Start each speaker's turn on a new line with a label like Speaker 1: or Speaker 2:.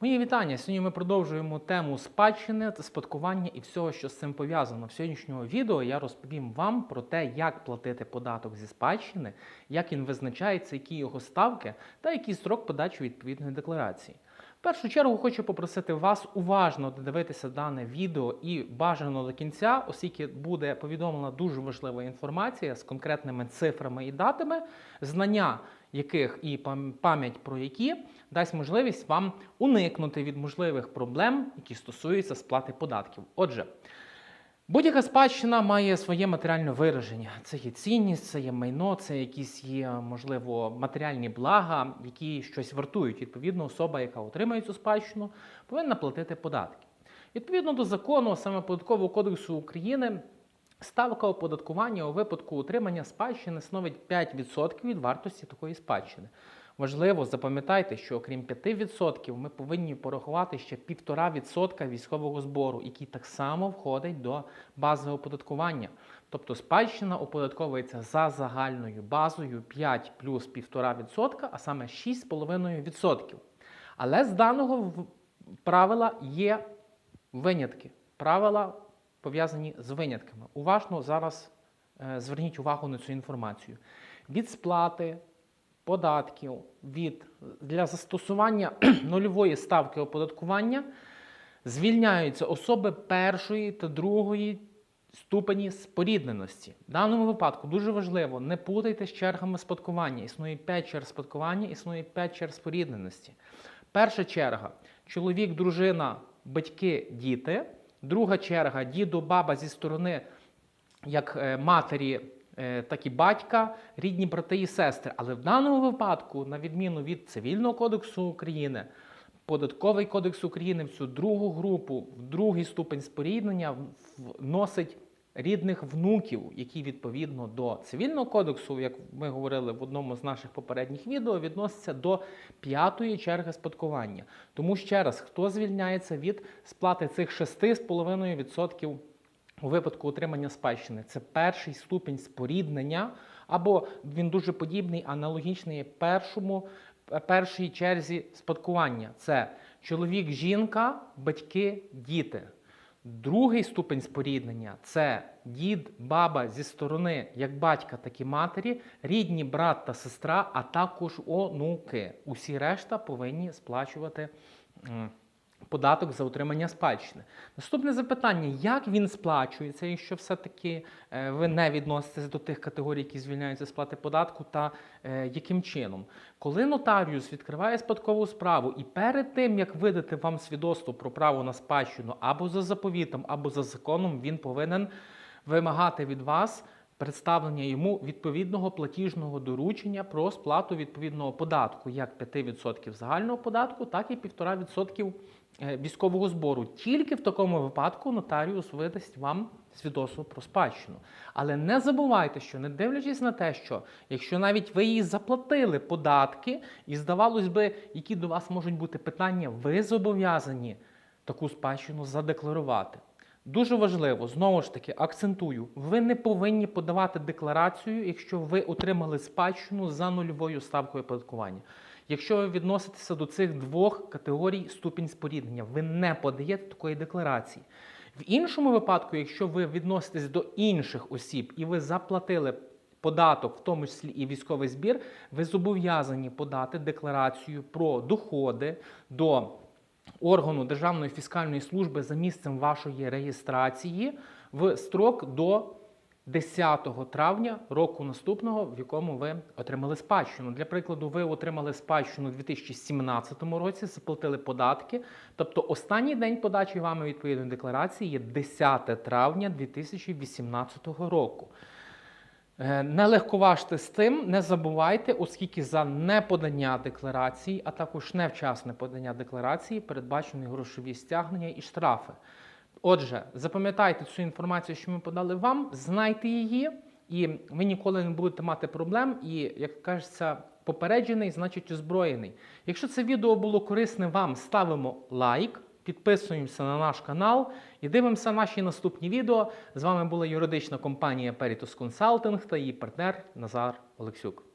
Speaker 1: Мої вітання. Сьогодні ми продовжуємо тему спадщини, спадкування і всього, що з цим пов'язано. В сьогоднішнього відео я розповім вам про те, як платити податок зі спадщини, як він визначається, які його ставки та який строк подачі відповідної декларації. Першу чергу хочу попросити вас уважно додивитися дане відео і бажано до кінця, оскільки буде повідомлена дуже важлива інформація з конкретними цифрами і датами, знання яких і пам'ять про які дасть можливість вам уникнути від можливих проблем, які стосуються сплати податків. Отже, будь-яка спадщина має своє матеріальне вираження. Це є цінність, це є майно, це якісь є, можливо, матеріальні блага, які щось вартують. Відповідно, особа, яка отримує цю спадщину, повинна платити податки. Відповідно до закону, саме податкового кодексу України, ставка оподаткування у випадку утримання спадщини становить 5% від вартості такої спадщини. Важливо, запам'ятайте, що окрім 5% ми повинні порахувати ще 1,5% військового збору, який так само входить до бази оподаткування. Тобто спадщина оподатковується за загальною базою 5 плюс 1,5%, а саме 6,5%. Але з даного правила є винятки. Правила пов'язані з винятками. Уважно зараз е, зверніть увагу на цю інформацію. Від сплати податків від для застосування нульової ставки оподаткування звільняються особи першої та другої ступені спорідненості. В даному випадку дуже важливо, не путайте з чергами спадкування. Існує 5 черг спадкування, існує 5 черг спорідненості. Перша черга чоловік, дружина, батьки, діти. Друга черга діду, баба зі сторони як е, матері, так і батька, рідні брати і сестри. Але в даному випадку, на відміну від Цивільного кодексу України, Податковий кодекс України в цю другу групу, в другий ступень споріднення вносить рідних внуків, які відповідно до цивільного кодексу, як ми говорили в одному з наших попередніх відео, відносяться до п'ятої черги спадкування. Тому ще раз, хто звільняється від сплати цих 6,5% у випадку отримання спадщини. Це перший ступінь споріднення, або він дуже подібний, аналогічний першому, е, першій черзі спадкування. Це чоловік, жінка, батьки, діти. Другий ступень споріднення це дід, баба зі сторони як батька, так і матері, рідні брат та сестра, а також онуки. Усі решта повинні сплачувати податок за отримання спадщини. Наступне запитання: як він сплачується, якщо все-таки е, ви не відноситесь до тих категорій, які звільняються з сплати податку, та е, яким чином? Коли нотаріус відкриває спадкову справу і перед тим, як видати вам свідоцтво про право на спадщину або за заповітом, або за законом, він повинен вимагати від вас представлення йому відповідного платіжного доручення про сплату відповідного податку, як 5% загального податку, так і 1,5% е, військового збору. Тільки в такому випадку нотаріус видасть вам свідоцтво про спадщину. Але не забувайте, що не дивлячись на те, що якщо навіть ви їй заплатили податки, і здавалось би, які до вас можуть бути питання, ви зобов'язані таку спадщину задекларувати. Дуже важливо, знову ж таки, акцентую, ви не повинні подавати декларацію, якщо ви отримали спадщину за нульовою ставкою оподаткування. Якщо ви відноситеся до цих двох категорій ступінь споріднення, ви не подаєте такої декларації. В іншому випадку, якщо ви відноситесь до інших осіб і ви заплатили податок, в тому числі і військовий збір, ви зобов'язані подати декларацію про доходи до органу Державної фіскальної служби за місцем вашої реєстрації в строк до 10 травня року наступного, в якому ви отримали спадщину. Для прикладу, ви отримали спадщину у 2017 році, заплатили податки. Тобто останній день подачі вами відповідної декларації є 10 травня 2018 року. Е, Не легковажте з тим, не забувайте, оскільки за неподання декларації, а також невчасне подання декларації передбачені грошові стягнення і штрафи. Отже, запам'ятайте цю інформацію, що ми подали вам, знайте її, і ви ніколи не будете мати проблем. І, як кажеться, попереджений, значить озброєний. Якщо це відео було корисне вам, ставимо лайк, підписуємося на наш канал і дивимося наші наступні відео. З вами була юридична компанія Peritus Consulting та її партнер Назар Олексюк.